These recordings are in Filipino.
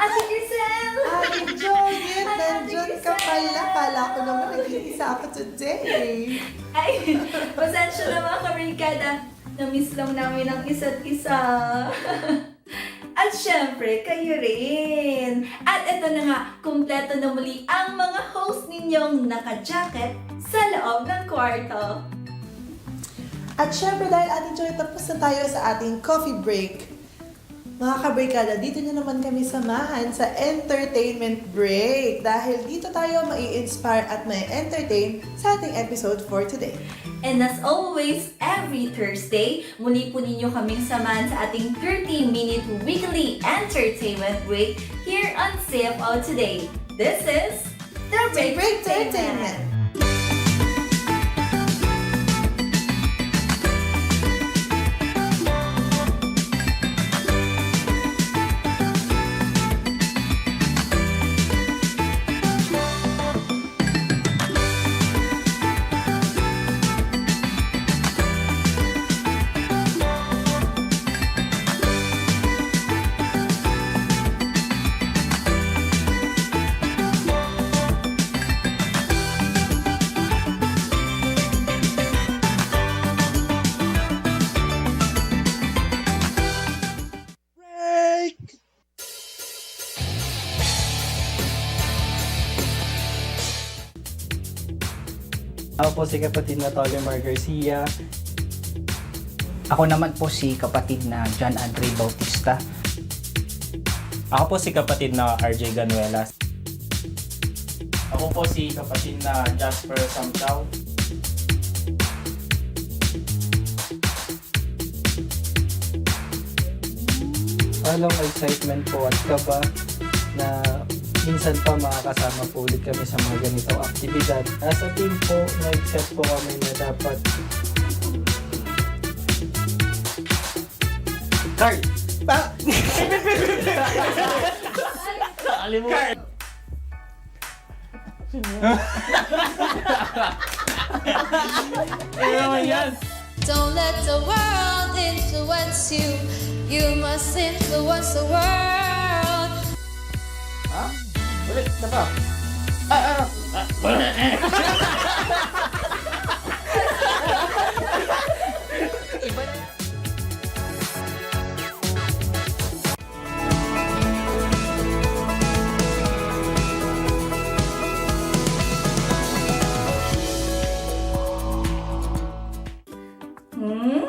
Ate Grisel! Ate Judith, Ate nandiyan ka pala. Kala ko naman nag-iisa ako today. Ay, pasensya na mga kabrigada. Na-miss lang namin ang isa't isa. At syempre, kayo rin. At ito na nga, kumpleto na muli ang mga host ninyong naka-jacket sa loob ng kwarto. At syempre dahil Ate Joy, tapos na tayo sa ating coffee break. Mga kabrikada, dito nyo naman kami samahan sa entertainment break. Dahil dito tayo mai-inspire at mai-entertain sa ating episode for today. And as always, every Thursday, muli po ninyo kaming samahan sa ating 30-minute weekly entertainment break here on CFO Today. This is The Break Entertainment. Si kapatid na Tolimar Garcia. Ako naman po si kapatid na John Andre Bautista. Ako po si kapatid na RJ Ganuelas. Ako po si kapatid na Jasper Samchao. Walang excitement po at kaba na minsan pa makakasama po ulit kami sa mga ganitong aktibidad. As a team po, nag-set po kami na dapat Carl! Pa! Carl! Ano naman yan? Don't let the world influence you. You must influence the world. Ha? Ulit na ba? Hmm?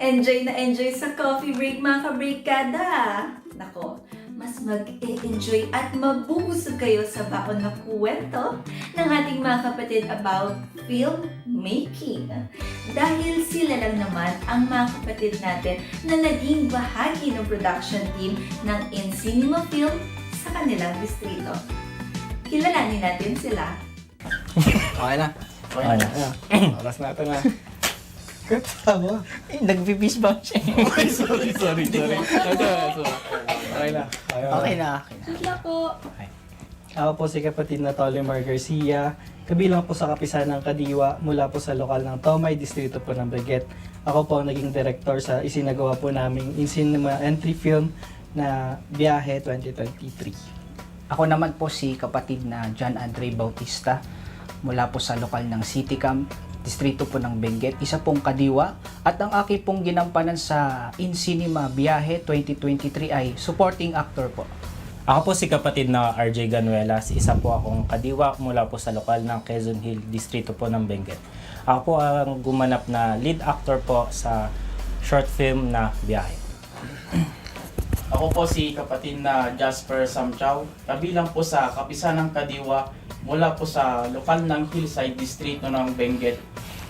Enjoy na enjoy sa coffee break mga kabrigada. Mas mag-enjoy at mabubusog kayo sa baon na kwento ng ating mga kapatid about filmmaking. Dahil sila lang naman ang mga kapatid natin na naging bahagi ng production team ng In Cinema Film sa kanilang distrito. Kilalanin natin sila. Okay na. Okay na. Oras na ito na. Katawa. Eh, nag-fist bump siya. sorry, sorry, sorry. Okay na. okay na, okay na. Luck po. Ako po si kapatid na Tolimar Garcia. Kabilang po sa kapisan ng Kadiwa mula po sa lokal ng Tomay, distrito po ng Benguet. Ako po ang naging director sa isinagawa po naming in cinema entry film na Biyahe 2023. Ako naman po si kapatid na John Andre Bautista mula po sa lokal ng City Camp, distrito po ng Benguet, isa pong kadiwa at ang aking pong ginampanan sa In Cinema Biyahe 2023 ay supporting actor po. Ako po si kapatid na RJ Ganuelas. Isa po akong kadiwa mula po sa lokal ng Quezon Hill, distrito po ng Benguet. Ako po ang gumanap na lead actor po sa short film na Biyahe. Ako po si kapatid na Jasper Samchao, kabilang po sa kapisan ng Kadiwa mula po sa lokal ng Hillside Distrito ng Benguet.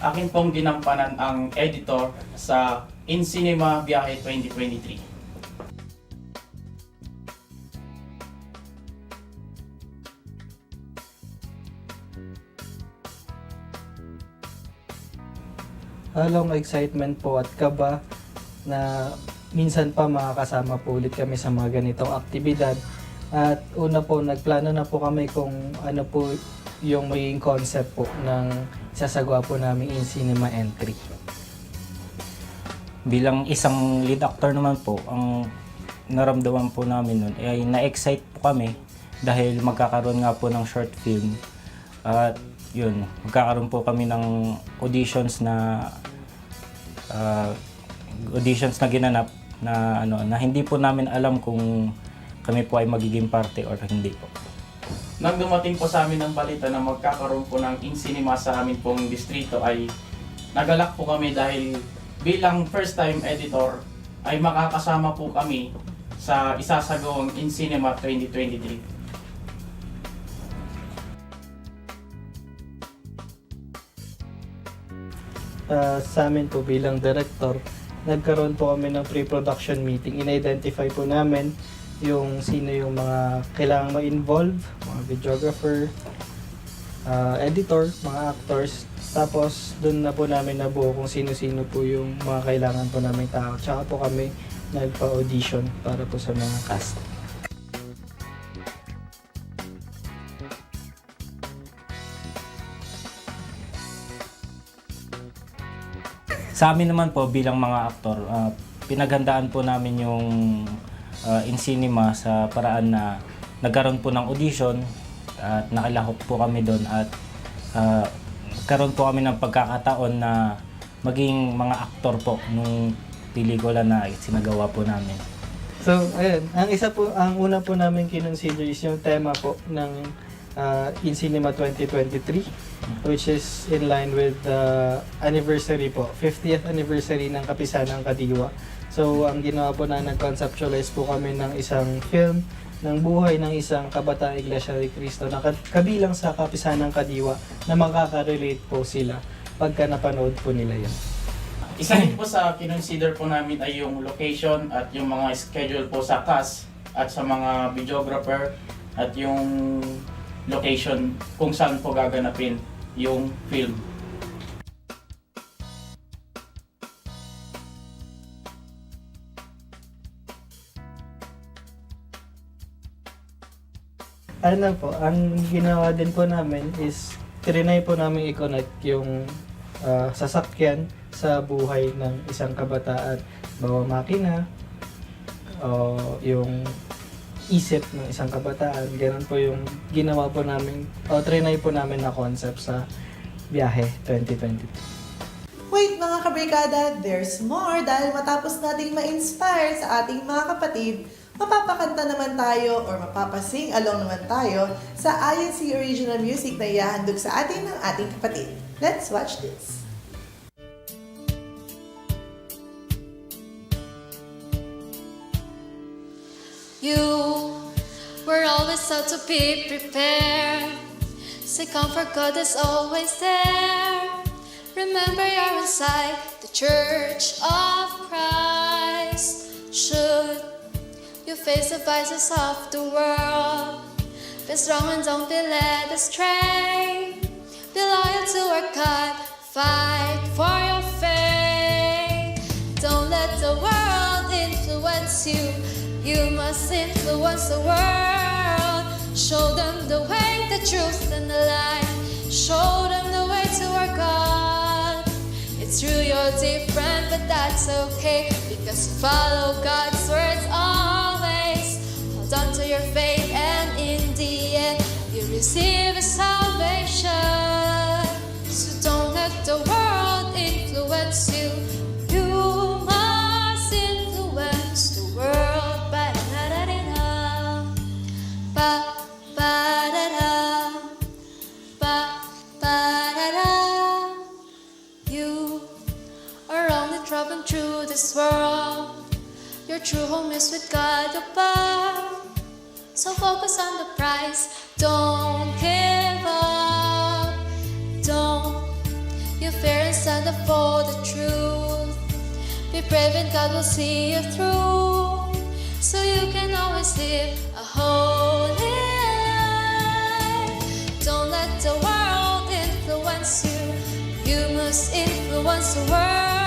Akin pong ginampanan ang editor sa In Cinema Biyahe 2023. halong excitement po at kaba na minsan pa makakasama po ulit kami sa mga ganitong aktibidad. At una po, nagplano na po kami kung ano po yung magiging concept po ng sasagawa po namin in cinema entry. bilang isang lead actor naman po, ang naramdaman po namin nun ay na-excite po kami dahil magkakaroon nga po ng short film. At yun, magkakaroon po kami ng auditions na ah, auditions na ginanap na ano na hindi po namin alam kung kami po ay magiging parte or hindi po. Nang dumating po sa amin ang balita na magkakaroon po ng in-cinema sa amin pong distrito ay nagalak po kami dahil bilang first time editor ay makakasama po kami sa isasagawang in-cinema 2023. Ah, sa amin po bilang director, nagkaroon po kami ng pre-production meeting. In-identify po namin yung sino yung mga kailangang ma-involve, mga videographer, ah, editor, mga actors. Tapos doon na po namin nabuo kung sino-sino po yung mga kailangan po namin tao. Tsaka po kami nagpa-audition para po sa mga cast. Sa amin naman po bilang mga aktor, ah, pinaghandaan po namin yung ah, in cinema sa paraan na nagkaroon po ng audition at nakilahok po kami doon at ah, nagkaroon po kami ng pagkakataon na maging mga aktor po nung pelikula na sinagawa po namin. So, ayun. Ang isa po, ang una po namin kinonsider is yung tema po ng uh, In Cinema 2023 which is in line with the anniversary po, 50th anniversary ng Kapisanang Kadiwa. So, ang ginawa po na nag-conceptualize po kami ng isang film ng buhay ng isang kabataan Iglesia ni Cristo na kabilang sa Kapisanang Kadiwa na makaka-relate po sila pagka napanood po nila yun. Isa din po sa kinonsider po namin ay yung location at yung mga schedule po sa cast at sa mga videographer at yung location kung saan po gaganapin yung film. ano po, ang ginawa din po namin is trinay po namin i-connect yung ah, sasakyan sa buhay ng isang kabataan. Bawa makina, o yung isip ng isang kabataan. Ganun po yung ginawa po namin, o trinay po namin na concept sa biyahe 2022. Wait mga kabrikada, there's more dahil matapos nating ma-inspire sa ating mga kapatid, mapapakanta naman tayo or mapapasing along naman tayo sa INC original music na ihahandog sa atin ng ating kapatid. Let's watch this! You taught to be prepared. Say comfort God is always there. Remember you're inside the church of Christ. Should you face the vices of the world? Be strong and don't be led astray. Be loyal to our God. Fight for your faith. Don't let the world influence you. You must influence the world. Show them the way, the truth, and the light. Show them the way to our God. It's true you're different, but that's okay because you follow God's words always. Hold on to your faith, and in the end, you receive a salvation. True home is with God above. So focus on the prize. Don't give up. Don't you fear and stand up for the truth. Be brave and God will see you through. So you can always live a holy life. Don't let the world influence you. You must influence the world.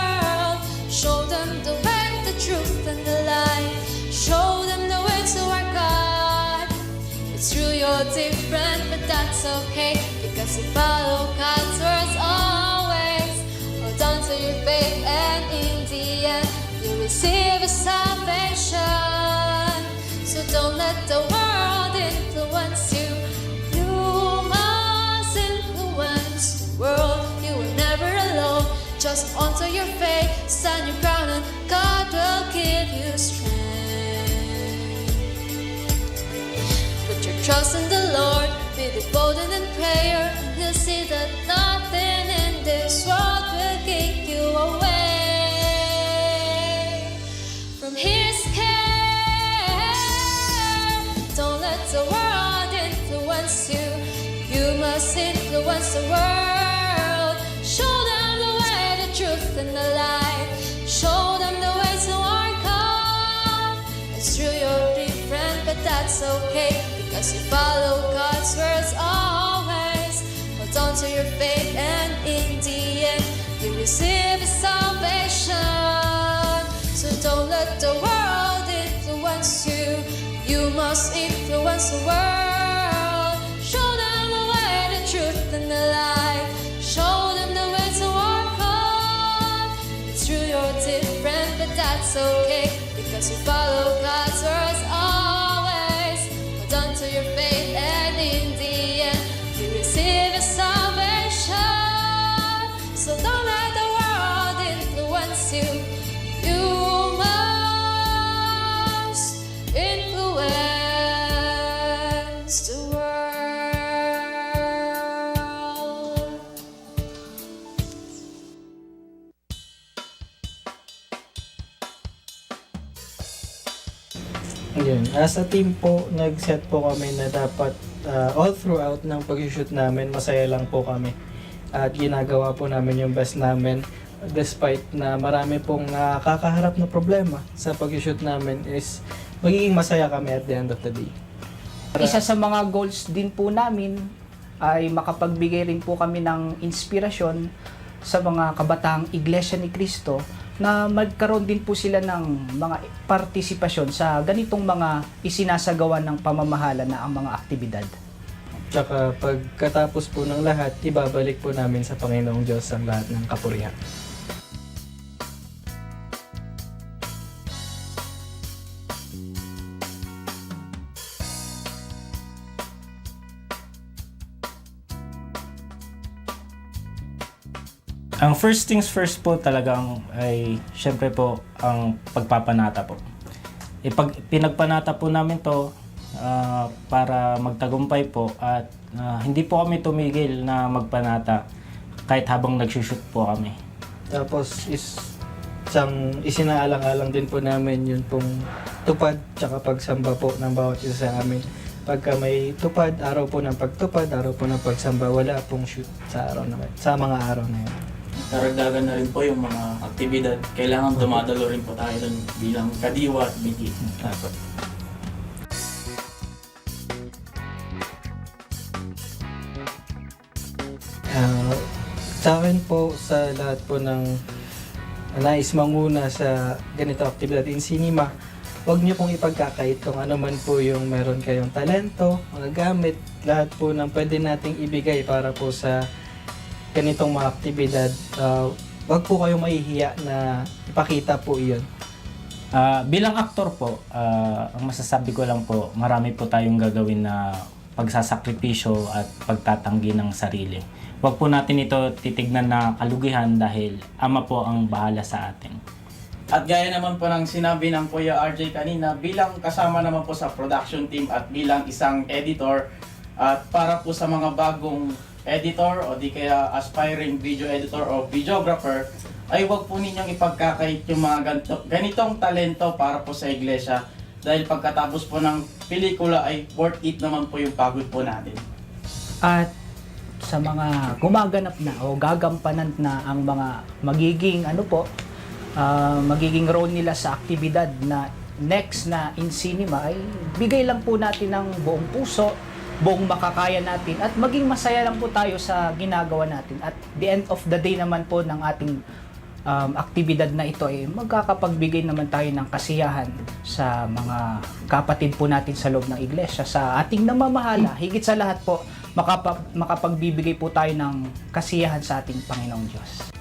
Okay because you follow God's words always. Hold on to your faith, and in the end, you receive a salvation. So don't let the world influence you. You must influence the world. You are never alone. Just onto your faith, stand your ground, and God will give you strength. Put your trust in the Lord, in prayer, He'll see that nothing in this world will you away from His care. Don't let the world influence you. You must influence the world. Because you follow God's words always. Hold on to your faith, and in the end, you receive salvation. So don't let the world influence you. You must influence the world. Show them the way, the truth, and the light. Show them the way to our God. It's true you're different, but that's okay because you follow God's As a team po, nag-set po kami na dapat uh, all throughout ng pag-shoot namin, masaya lang po kami. At ginagawa po namin yung best namin despite na marami pong nakakaharap na problema sa pag-shoot namin is magiging masaya kami at the end of the day. Isa sa mga goals din po namin ay makapagbigay rin po kami ng inspirasyon sa mga kabataang Iglesia ni Cristo na magkaroon din po sila ng mga partisipasyon sa ganitong mga isinasagawa ng pamamahala na ang mga aktibidad. Tsaka pagkatapos po ng lahat, ibabalik po namin sa Panginoong Diyos ang lahat ng kapurihan. First things first po talagang ay syempre po ang pagpapanata po. Ipag, pinagpanata po namin to ah, para magtagumpay po at ah, hindi po kami tumigil na magpanata kahit habang nagsushoot po kami. Tapos is isang isinaalang-alang din po namin yun pong tupad tsaka pagsamba po ng bawat isa sa amin. Pagka may tupad, araw po ng pagtupad, araw po ng pagsamba, wala pong shoot sa araw na sa mga araw na yun. Karagdagan na rin po yung mga aktibidad. Kailangan dumadalo rin po tayo dun bilang kadiwa at bigi. Ah, sa akin po, sa lahat po ng nais manguna sa ganito aktibidad in cinema, huwag niyo pong ipagkakait kung ano man po yung meron kayong talento, mga gamit, lahat po ng pwede nating ibigay para po sa ganitong mga aktibidad. Ah, huwag po kayong mahihiya na ipakita po iyon. Ah, bilang aktor po, ah, ang masasabi ko lang po, marami po tayong gagawin na pagsasakripisyo at pagtatanggi ng sarili. Huwag po natin ito titignan na kalugihan dahil ama po ang bahala sa atin. At gaya naman po ng sinabi ng Kuya RJ kanina, bilang kasama naman po sa production team at bilang isang editor, at para po sa mga bagong editor o di kaya aspiring video editor o videographer, ay huwag po ninyong ipagkakait yung mga ganito, ganitong talento para po sa iglesia. Dahil pagkatapos po ng pelikula ay worth it naman po yung pagod po natin. At sa mga gumaganap na o gagampanan na ang mga magiging ano po ah, magiging role nila sa aktibidad na next na in cinema ay bigay lang po natin ng buong puso buong makakaya natin at maging masaya lang po tayo sa ginagawa natin at the end of the day naman po ng ating um, aktibidad na ito ay magkakapagbigay naman tayo ng kasiyahan sa mga kapatid po natin sa loob ng iglesia, sa ating namamahala, higit sa lahat po, makapa, makapagbibigay po tayo ng kasiyahan sa ating Panginoong Diyos.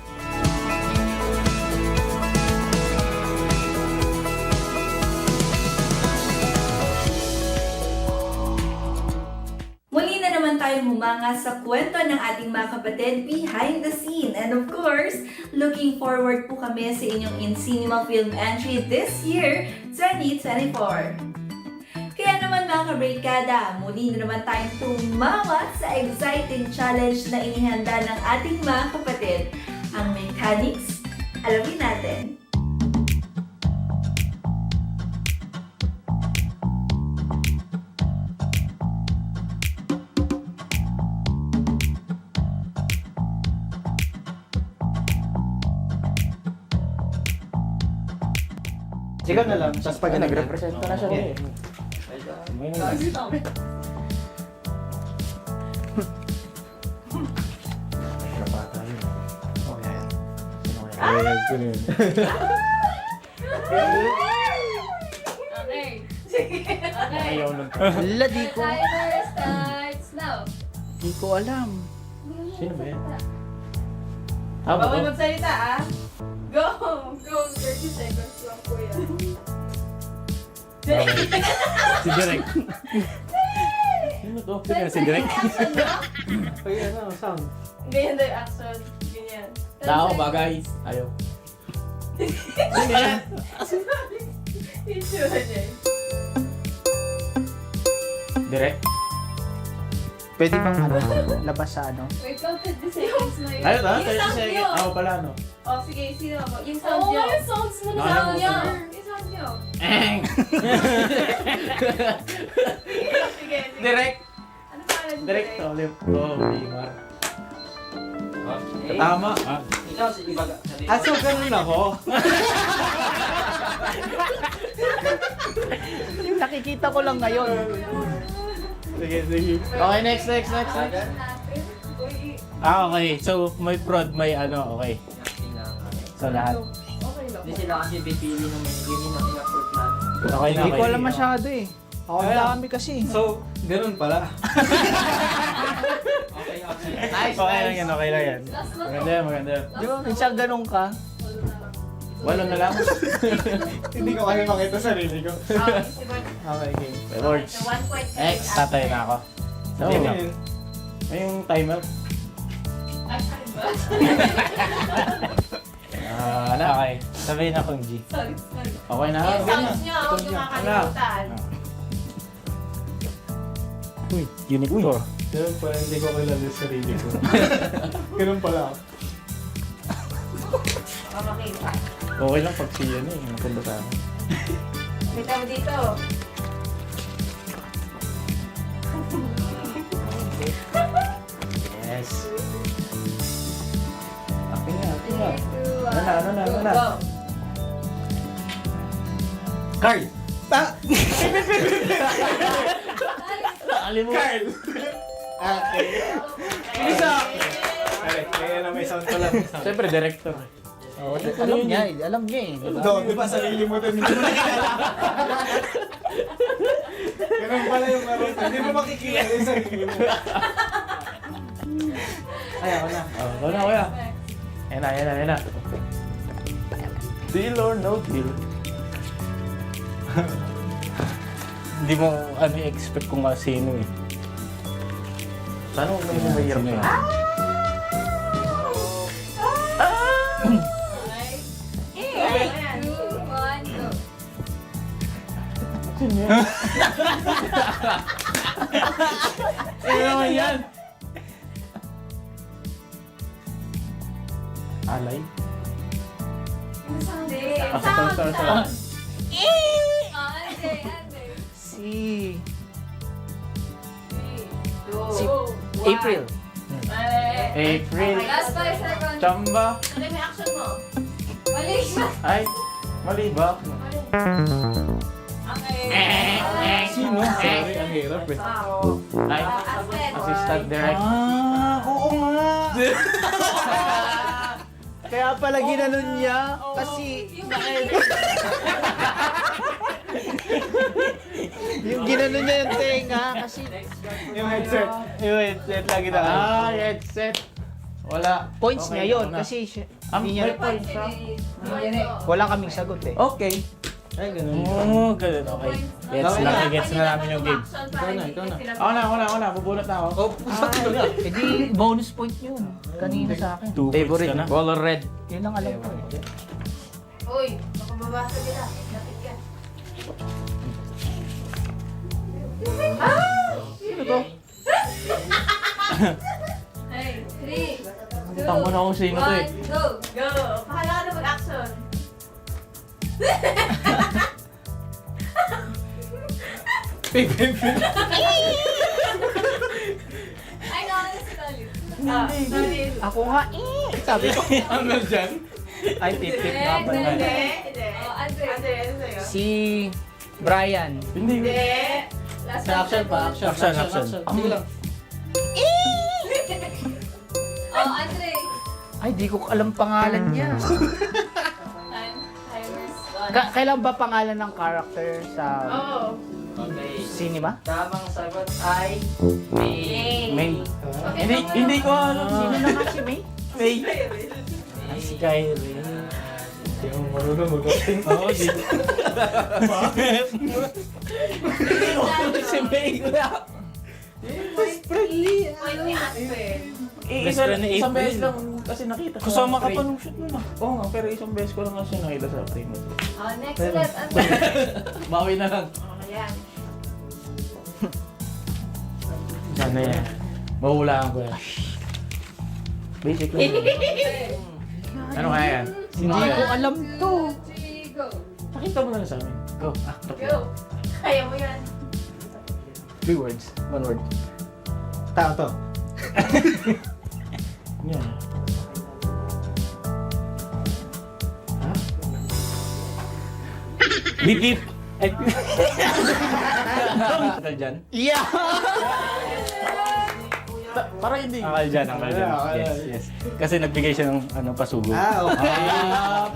Tayo humanga sa kwento ng ating mga kapatid behind the scene. And of course, looking forward po kami sa inyong In Cinema Film Entry this year, 2024. Kaya naman mga kabrikada, muli na naman tayong tumawat sa exciting challenge na inihanda ng ating mga kapatid, ang mechanics. Alamin natin. Ikaw na lang, tapos pag Nag-represent ka na siya. Okay. eh. May nang- Okay. Okay. Ayaw nun. Hala, di ko. Timer starts now. Di ko alam. Sino ba yan? Ah, Bawal ba? magsalita ah. Go! Go, 30 seconds lang. Si Direk. Sino to? Sino yan? Si Direk? Ay, ano, sound. Ganyan daw yung action. Ganyan. Tao, bagay. Ayaw. Sino yan? Itsura niya. eh. Direk? Pwede bang ano, labas sa ano? Wait, count 50 seconds na yun. Yung sound sige. nyo. Ako pala, no? Oh, sige, sino ako? Yung sound Oo, niyo. yung sounds mo na sound mo sabi? Yung sound niyo. Eng! Sige, sige. Direk! Ano pangalan niyo? Direk to. Lip to. Bimar. Tama. Ah. Ah, so ganun ako? Nakikita ko lang ngayon. Sige, sige. Okay, next, next, next, next. Ah, okay. So, may prod, may ano, okay. So, lahat. Hindi sila kasi pipili ng may hindi na in-approve na. Okay na, Hindi ko okay. alam masyado eh. Ako ang dami kasi. So, ganun pala. Okay, okay. Nice, Okay lang yan, okay lang yan. Maganda yan, maganda yan. Di ba, minsan ganun ka. Walo na lang. Hindi ko kasi makita sarili ko. Okay, si Bon. Okay, game. By words. So, one point na X. rin. Tatay na ako. No. Sige na. May yung timer. Ay, ano? Ah, na. Okay. Sabihin na kong G. Sorry, sorry. Okay na. Yung Okay na. sounds niyo, huwag makakalimutan. Uy, unit 4. Ganun pala, hindi ko kilala yung sarili ko. ganun pala ako. Baka makita. Okay lang pag siya na eh. Maganda sa akin. Kita mo dito. Yes. Okay na, okay na. Ano na, ano na, ano na. Go. Carl! Pa! Nakalimutan. Okay. Isa! Ay, kaya na may sound. May sound. Siyempre, director. Oo, alam niya eh. Alam niya eh. Do, di ba sarili mo din? Hindi mo nakikita. Ganun pala yung laro. Hindi mo makikilala yung sarili mo. Ay, ako na. Oh, ikaw na, kuya. Ayan na, ayan na, ayan na. Deal or no deal? Hindi mo ano expect kung sino eh. Sana huwag mo yung mahirap na. Ano naman yan? Alay? Hindi. Ah, Sound, sorry, sound. Ah, ande, ande. Si Three, two, Si one. April. Mali. April. Last five seconds. Chamba. Ano yung action mo? Mali. Ay, mali ba? Okay. Sino? Sorry, ang hirap eh. Ay, Asset. assistant direct. Ah, oo nga. Kaya pala ginanon niya. Kasi yung ginanon niya yung tenga. Kasi Yung headset. Yung headset lagi na. Ah, headset. Wala. points Okay, niya yun. Kasi siya, Ah, hindi may niya, points siya. wala kaming sagot eh. Okay. Ay, ganun. Oo, ganun. Okay. Gets Okay na, na. gets na namin yung game. Ikaw na, ikaw na. Ako na, ako na, ako na. Bubunot na ako. Oh, sakit na. Edi bonus point yun. Kanina sa akin. Two points ka na. Color red. Yun ang alam ko eh. Uy, baka mabasa nila. Lapit ka. Sino to? Hey, three, two, eh. one, go! Go! Pahala ka na mag-action. Ay, nakakala si Colin. Ah, Colin. Ako nga eh. Sabi ko. Ano dyan? Ay, tip-tip nga ba Hindi, naman? hindi. Oh, Andre. Andre, ano sa'yo? Si Brian. Hindi. Hindi. Last Sa action pa, action, Action, action, action. action. Sige lang. Oh, Andre. Ay, di ko alam pangalan niya. Ka- kailan ba pangalan ng character sa Oh. Okay. cinema? Tamang sagot ay May. May. Okay, Hindi, tama hindi na. ko alam. Sino naman si May? May. Ay, si Kyrie. Hindi mo marunong mag-acting. Oo, di. Si May. Point ni Aspen. Eh, Best friend ni isang April. beses lang kasi nakita. sa Kasama ka pa nung shoot mo na. Oo nga, pero isang beses ko lang kasi nakita sa frame. Oh, next ulit. Andre. Bawi na lang. Oh, ayan. Sana yan. Mahulaan ko yan. Basic lang. ano kaya yan? Sino Hindi ko alam to. Three, go. Pakita mo na lang sa amin. Go. Ah, Go. Kaya mo yan. Three words. One word. Tao to. Yan. Beep, beep. Ay, Akal dyan? Yeah! Ta- para hindi. Akal dyan, akal dyan. Akal Yes, yes. Kasi nagbigay siya ng ano, pasugo. Ah, okay. Ah.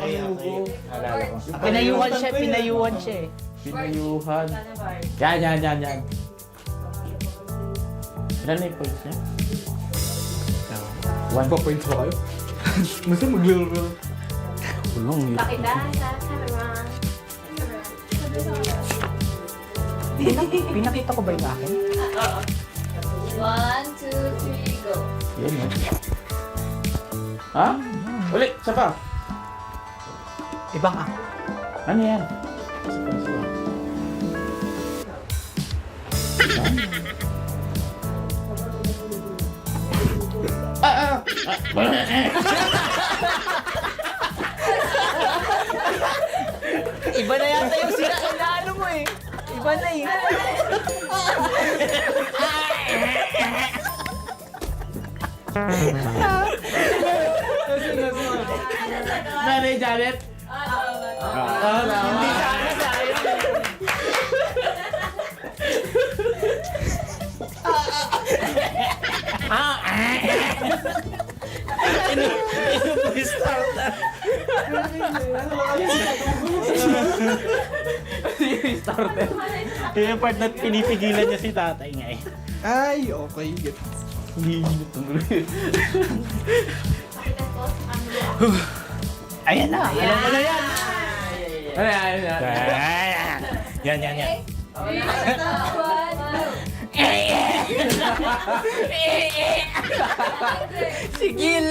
Alala ko. Pinayuhan siya, pinayuhan siya eh. Pinayuhan. Yan, yan, yan, yan. Ilan na yung points niya? One pa points ba kayo? Gusto maglaro. Kulong yun. Pakita sa camera. Pinak- pinakita ko ba yung akin? One, two, three, go. Yan, yan. Ha? Ulit, isa pa. Ibang ako. Ano yan? Isa pa, isa pa. Ah, ah, Iba na yata yung sila inaano mo eh. Iba na eh. Nanay Janet. Ah, tama. Starter. Yun yung part na pinipigilan niya si tatay nga eh. Ay, okay. Gets. Hindi sa camera. Ayan na. Alam mo na yan. Ano yan? Ano yan? Yan, yan, Sigil.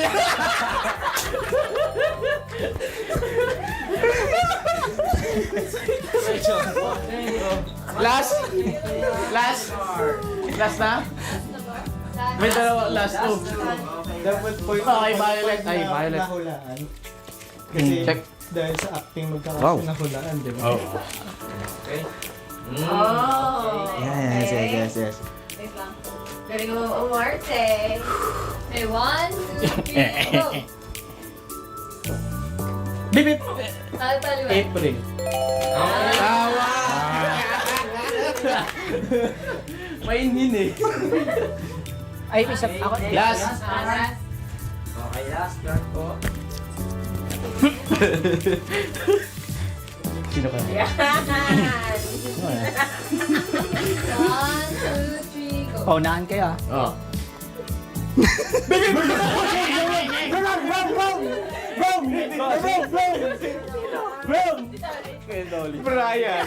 Last? Last? Last na? May dalawa, last two. Dapat point. Okay, Violet. Ay, Violet. Nahulaan. Kasi Check. dahil sa acting Wow. magkakasya nahulaan, di ba? Oh. Oh. Yes, yes, okay. yes, yes. Wait lang. Galing mo umarte. Okay, one, two, three, go. Bibip! Talo, talo. April. Tawa! Mainin eh. Ay, isa ako. Last. Ah, last. Okay, last card po. Sino ka? Yan. Paunahan kayo ah. Oh. Bro! Brian.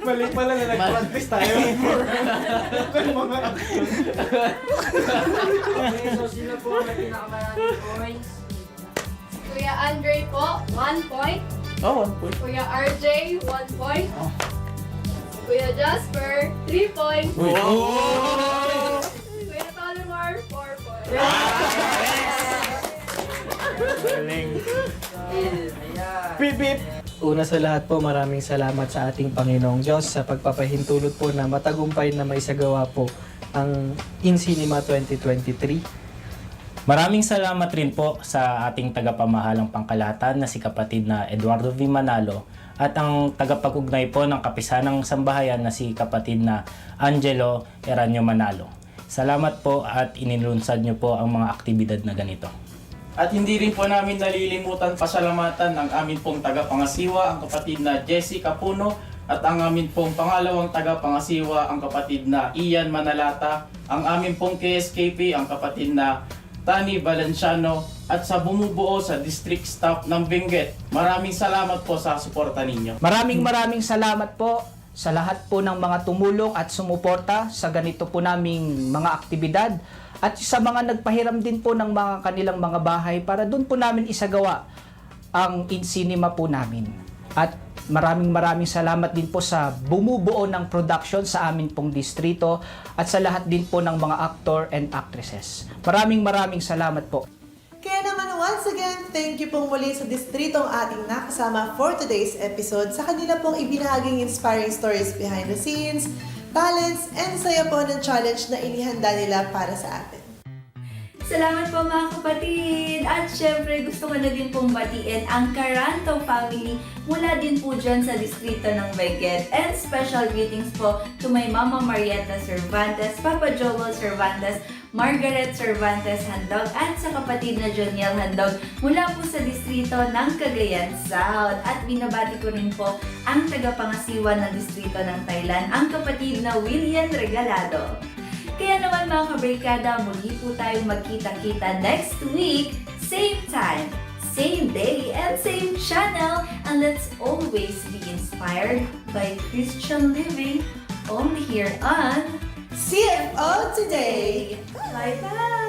Mali pala na nag-practice tayo. mga Okay, so sino po ang pinakamaraming points? Kuya Andre po, 1 point. Oh, one point. Kuya RJ, 1 point. Kuya Jasper, 3 points. Oh! Kuya Tolimar, 4 points. Galing. Bip, bip. Una sa lahat po, maraming salamat sa ating Panginoong Diyos sa pagpapahintulot po na matagumpay na maisagawa po ang In Cinema 2023. Maraming salamat rin po sa ating tagapamahalang pangkalahatan na si kapatid na Eduardo V. Manalo at ang tagapag-ugnay po ng kapisanang sambahayan na si kapatid na Angelo Eranio Manalo. Salamat po at inilunsad niyo po ang mga aktibidad na ganito. At hindi rin po namin nalilimutan pasalamatan ng amin pong tagapangasiwa, ang kapatid na Jessica Puno, at ang amin pong pangalawang tagapangasiwa, ang kapatid na Ian Manalata, ang amin pong KSKP, ang kapatid na Tani Valenciano, at sa bumubuo sa district staff ng Benguet. Maraming salamat po sa suporta ninyo. Maraming maraming salamat po sa lahat po ng mga tumulong at sumuporta sa ganito po naming mga aktibidad at sa mga nagpahiram din po ng mga kanilang mga bahay para doon po namin isagawa ang in cinema po namin. At maraming maraming salamat din po sa bumubuo ng production sa amin pong distrito at sa lahat din po ng mga actor and actresses. Maraming maraming salamat po. Kaya naman once again, thank you pong muli sa distritong ating nakasama for today's episode sa kanila pong ibinahaging inspiring stories behind the scenes, talents, and saya po ng challenge na inihanda nila para sa atin. Salamat po mga kapatid! At syempre gusto ko na din pong batiin ang Caranto family mula din po dyan sa distrito ng Benguet. And special greetings po to my Mama Marieta Cervantes, Papa Joel Cervantes, Margaret Cervantes Handog at sa kapatid na Joniel Handog mula po sa distrito ng Cagayan South. At binabati ko rin po ang tagapangasiwa ng distrito ng Thailand, ang kapatid na William Regalado. Kaya naman mga kabrikada, muli po tayong magkita-kita next week, same time, same day, and same channel. And let's always be inspired by Christian living only here on CFO Today! Bye-bye!